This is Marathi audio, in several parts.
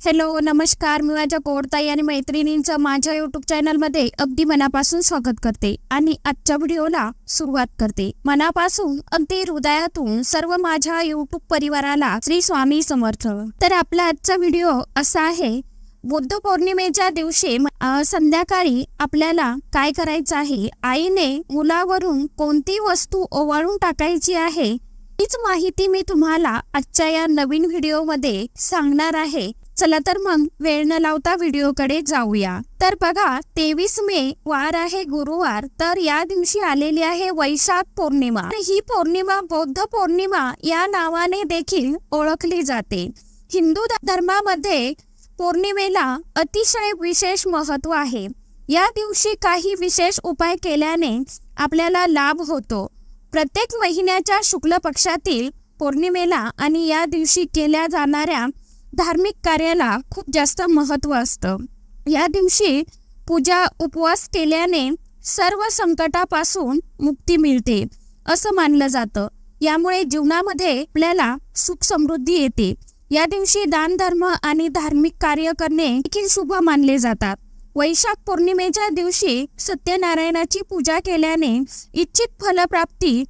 हॅलो नमस्कार. मी माझ्या कोडताई आणि मैत्रिणींचं माझ्या युट्यूब चॅनलमध्ये अगदी मनापासून स्वागत करते आणि आजच्या व्हिडिओला सुरुवात करते. मनापासून अगदी हृदयातून सर्व माझ्या युट्यूब परिवाराला श्री स्वामी समर्थ. तर आपला आजचा व्हिडिओ असा आहे बुद्ध पौर्णिमेच्या दिवशी संध्याकाळी आपल्याला काय करायचं आहे? आईने मुलावरून कोणती वस्तू ओवाळून टाकायची आहे? हीच माहिती मी तुम्हाला आजच्या या नवीन व्हिडिओमध्ये सांगणार आहे. चला तर मग वेळ न लावता व्हिडिओकडे जाऊया. तर बघा तेवीस मे वार आहे गुरुवार. तर या दिवशी आलेली आहे वैशाख पौर्णिमा. ही पौर्णिमा बौद्ध पौर्णिमा या नावाने देखील ओळखली जाते. हिंदू धर्मामध्ये पौर्णिमेला अतिशय विशेष महत्त्व आहे. या दिवशी काही विशेष उपाय केल्याने आपल्याला लाभ होतो. प्रत्येक महिन्याच्या शुक्ल पक्षातील पौर्णिमेला आणि या दिवशी केल्या जाणाऱ्या धार्मिक कार्याला खूप जास्त महत्त्व असतं. या दिवशी पूजा उपवास केल्याने सर्व संकटापासून मुक्ती मिळते असं मानलं जातं. यामुळे जीवनामध्ये आपल्याला सुख समृद्धी येते. या दिवशी दान धर्म आणि धार्मिक कार्य करणे देखील शुभ मानले जातात. वैशाख पौर्णिमेच्या दिवशी सत्यनारायणाची पूजा केल्याने इच्छित फलप्राप्ती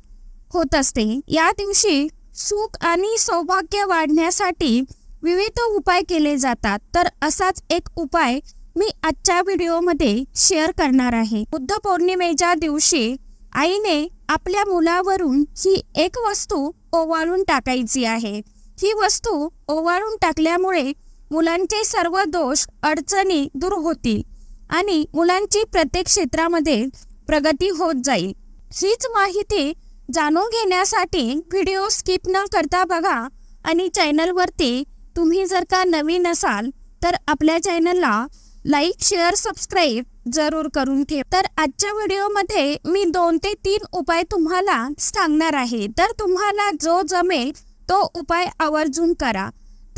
होत असते. या दिवशी सुख आणि सौभाग्य वाढण्यासाठी विविध उपाय केले जातात. तर असाच एक उपाय मी आजच्या व्हिडिओमध्ये शेअर करणार आहे. बुद्ध पौर्णिमेच्या दिवशी आईने आपल्या मुलावरून ही एक वस्तू ओवाळून टाकायची आहे. ही वस्तू ओवाळून टाकल्यामुळे मुलांचे सर्व दोष अडचणी दूर होतील आणि मुलांची प्रत्येक क्षेत्रामध्ये प्रगती होत जाईल. हीच माहिती जाणून घेण्यासाठी व्हिडिओ स्किप न करता बघा आणि चॅनलवरती तुम्ही जर का नवीन असाल तर आपल्या चॅनलला लाईक शेअर सबस्क्राईब जरूर करून ठेव. तर आजच्या व्हिडिओमध्ये मी दोन ते तीन उपाय तुम्हाला सांगणार आहे. तर तुम्हाला जो जमेल तो उपाय आवर्जून करा.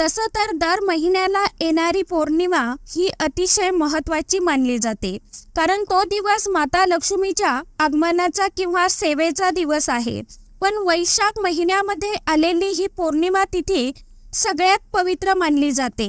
तसं तर दर महिन्याला येणारी पौर्णिमा ही अतिशय महत्वाची मानली जाते. कारण तो दिवस माता लक्ष्मीच्या आगमनाचा किंवा सेवेचा दिवस आहे. पण वैशाख महिन्यामध्ये आलेली ही पौर्णिमा तिथी सगळ्यात पवित्र मानली जाते.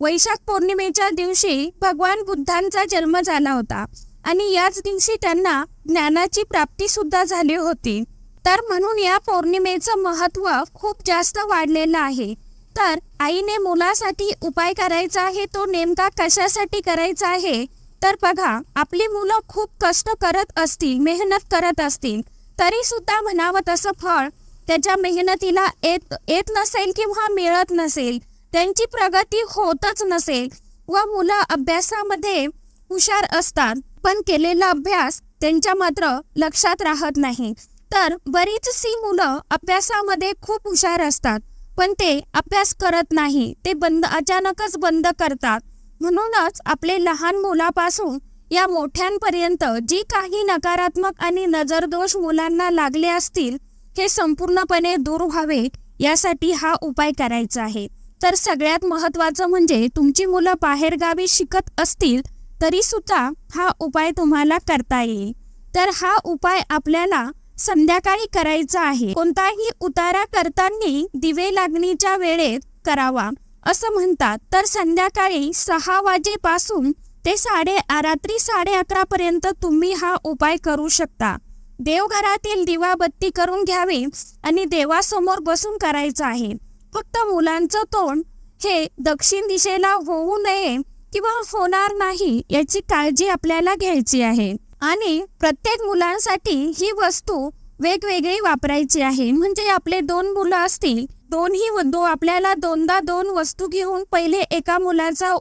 वैशाख पौर्णिमेच्या दिवशी भगवान बुद्धांचा जन्म झाला होता आणि याच दिवशी त्यांना ज्ञानाची प्राप्ती सुद्धा झाली होती. तर म्हणून या पौर्णिमेचं महत्त्व खूप जास्त वाढलेलं आहे. तर आईने मुलासाठी उपाय करायचा आहे तो नेमका कशासाठी करायचा आहे? तर बघा आपली मुलं खूप कष्ट करत असतील मेहनत करत असतील तरी सुद्धा म्हणावं तसं फळ त्याच्या मेहनतीला येत येत नसेल किंवा मिळत नसेल त्यांची प्रगती होतच नसेल व मुलं अभ्यासामध्ये हुशार असतात पण केलेला अभ्यास त्यांच्या मात्र लक्षात राहत नाही. तर बरीचशी मुलं अभ्यासामध्ये खूप हुशार असतात पण ते अभ्यास करत नाही ते बंद अचानकच बंद करतात. म्हणूनच आपले लहान मुलापासून या मोठ्यांपर्यंत जी काही नकारात्मक आणि नजरदोष मुलांना लागले असतील हे संपूर्णपणे दूर व्हावे यासाठी हा उपाय करायचा आहे. तर सगळ्यात महत्वाचं म्हणजे तुमची मुलं बाहेरगावी शिकत असतील तरी सुद्धा हा उपाय तुम्हाला करता येईल. तर हा उपाय आपल्याला संध्याकाळी करायचा आहे. कोणताही उतारा करताना दिवे लागणीच्या वेळेत करावा असं म्हणतात. तर संध्याकाळी सहा वाजेपासून ते साडे रात्री साडे अकरा पर्यंत तुम्ही हा उपाय करू शकता. देवघरातील दिवाबत्ती करून घ्यावी आणि देवासमोर बसून करायचं आहे. फक्त मुलांचं तोंड हे दक्षिण दिशेला होऊ नये किंवा होणार नाही याची काळजी आपल्याला घ्यायची आहे. आणि प्रत्येक मुलांसाठी ही वस्तू वेगवेगळी वापरायची आहे. म्हणजे आपले दोन मुलं असतील दोन्ही दो आपल्याला दोनदा दोन वस्तू घेऊन पहिले एका मुलाचा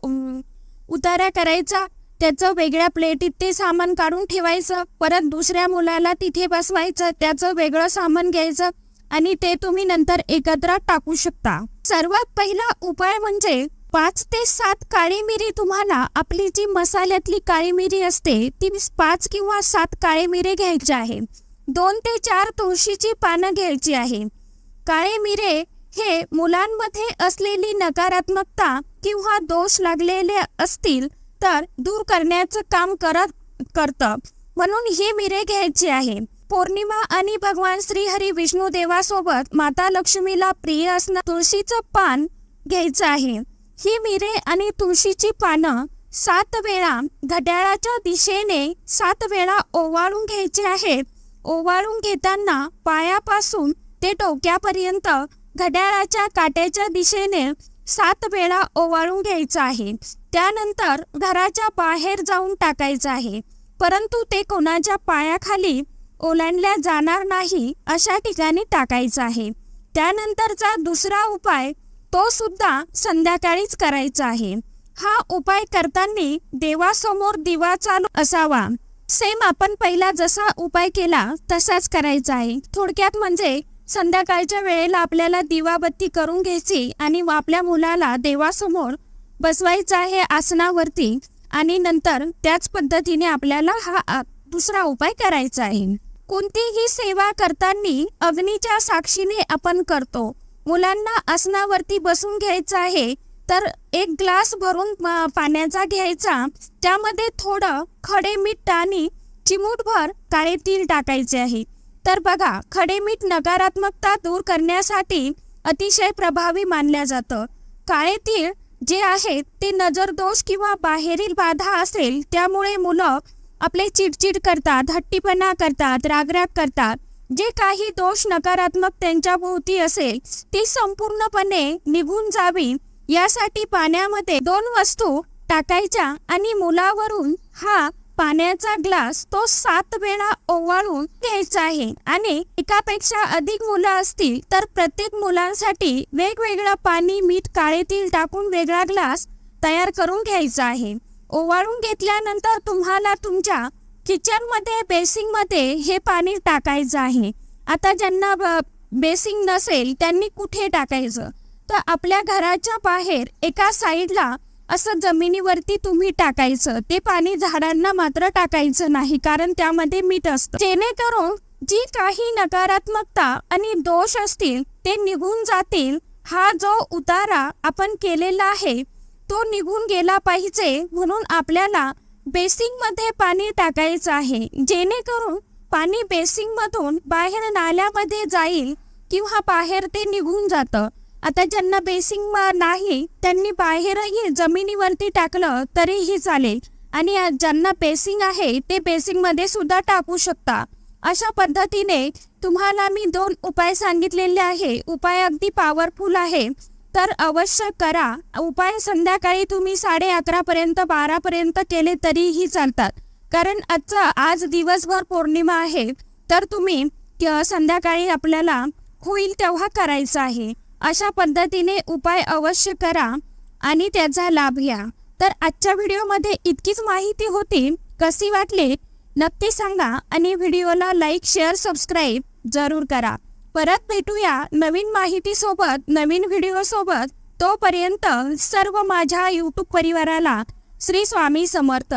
उतारा करायचा त्याचं वेगळ्या प्लेटीत ते सामान काढून ठेवायचं परत दुसऱ्या मुलाला तिथे बसवायचं त्याचं वेगळं सामान घ्यायचं आणि ते तुम्ही नंतर एकत्र टाकू शकता. सर्वात पहिला उपाय म्हणजे पाच ते सात काळी मिरी तुम्हाला आपली जी मसाल्यातली काळी मिरी असते ती पाच किंवा सात काळी मिरी घ्यायची आहे. दोन ते चार तुळशीची पानं घ्यायची आहे. काळे मिरे हे मुलांमध्ये असलेली नकारात्मकता किंवा दोष लागलेले असतील तर दूर करण्याचं काम करत करतं. म्हणून ही मिरे घ्यायची आहे. पौर्णिमा आणि भगवान श्री हरी विष्णू देवासोबत माता लक्ष्मीला प्रिय असणं तुळशीचं पान घ्यायचं आहे. ही मिरे आणि तुळशीची पानं सात वेळा घड्याळाच्या दिशेने सात वेळा ओवाळून घ्यायचे आहेत. ओवाळून घेताना पायापासून ते डोक्यापर्यंत घड्याळाच्या काट्याच्या दिशेने सात वेळा ओवाळून घ्यायचं आहे. त्यानंतर घराच्या बाहेर जाऊन टाकायचं आहे. परंतु ते कोणाच्या पायाखाली ओलांडल्या जाणार नाही अशा ठिकाणी टाकायचं आहे. त्यानंतरचा दुसरा उपाय तो सुद्धा संध्याकाळीच करायचा आहे. हा उपाय करताना देवासमोर दिवा चालू असावा. सेम आपण पहिला जसा उपाय केला तसाच करायचा आहे. थोडक्यात म्हणजे संध्याकाळच्या वेळेला आपल्याला दिवाबत्ती करून घ्यायची आणि आपल्या मुलाला देवासमोर बसवायचं आहे आसनावरती आणि नंतर त्याच पद्धतीने आपल्याला हा दुसरा उपाय करायचा आहे. कोणतीही सेवा करताना अग्नीच्या साक्षीने आपण करतो. मुलांना आसनावरती बसून घ्यायचं आहे तर एक ग्लास भरून पाण्याचा घ्यायचा. त्यामध्ये थोडं खडे मीठ आणि चिमूटभर काळे तीळ टाकायचे आहे. तर बघा खडे मीठ नकारात्मकता दूर करण्यासाठी अतिशय प्रभावी मानल्या जातं. काळे तीळ जे आहेत ते नजर दोष किंवा बाहेरील बाधा असेल त्यामुळे मुलं आपले चिडचिड करतात हट्टीपणा करतात रागराग करतात. जे काही दोष नकारात्मक त्यांच्या भोवती असेल ती संपूर्णपणे निघून जावी यासाठी पाण्यामध्ये दोन वस्तू टाकायच्या आणि मुलावरून हा पाण्याचा ग्लास तो सात वेळा ओवाळून घ्यायचा आहे. आणि एकापेक्षा अधिक मुलं असतील तर प्रत्येक मुलांसाठी वेगवेगळं पाणी मीठ काळेतील टाकून वेगळा ग्लास तयार करून घ्यायचा आहे. ओवाळून घेतल्यानंतर तुम्हाला तुमच्या किचनमध्ये बेसिंगमध्ये हे पाणी टाकायचं आहे. आता ज्यांना बेसिंग नसेल त्यांनी कुठे टाकायचं? तर आपल्या घराच्या बाहेर एका साईडला असं जमिनीवरती तुम्ही टाकायचं. ते पाणी झाडांना मात्र टाकायचं नाही कारण त्यामध्ये मीठ असतं. जेणेकरून जी काही नकारात्मकता आणि दोष असतील ते निघून जातील. हा जो उतारा आपण केलेला आहे तो निघून गेला पाहिजे म्हणून आपल्याला बेसिंगमध्ये पाणी टाकायचं आहे. जेणेकरून पाणी बेसिंग मधून बाहेर नाल्यामध्ये जाईल किंवा बाहेर ते निघून जातं. आता ज्यांना बेसिंग नाही त्यांनी बाहेरही जमिनीवरती टाकलं तरीही चालेल. आणि ज्यांना बेसिंग आहे ते बेसिंगमध्ये सुद्धा टाकू शकता. अशा पद्धतीने तुम्हाला मी दोन उपाय सांगितलेले आहे. उपाय अगदी पॉवरफुल आहे. तर अवश्य करा. उपाय संध्याकाळी तुम्ही साडे अकरापर्यंत बारापर्यंत केले तरीही चालतात. कारण आजचा आज दिवसभर पौर्णिमा आहे. तर तुम्ही क- संध्याकाळी आपल्याला होईल तेव्हा करायचं आहे. अशा पद्धतीने उपाय अवश्य करा आणि त्याचा लाभ घ्या. तर आजच्या व्हिडिओमध्ये इतकीच माहिती होती. कशी वाटली? नक्की सांगा आणि व्हिडिओला लाईक शेअर सबस्क्राईब जरूर करा. परत भेटूया नवीन माहितीसोबत नवीन व्हिडिओसोबत. तोपर्यंत सर्व माझ्या यूट्यूब परिवाराला श्री स्वामी समर्थ.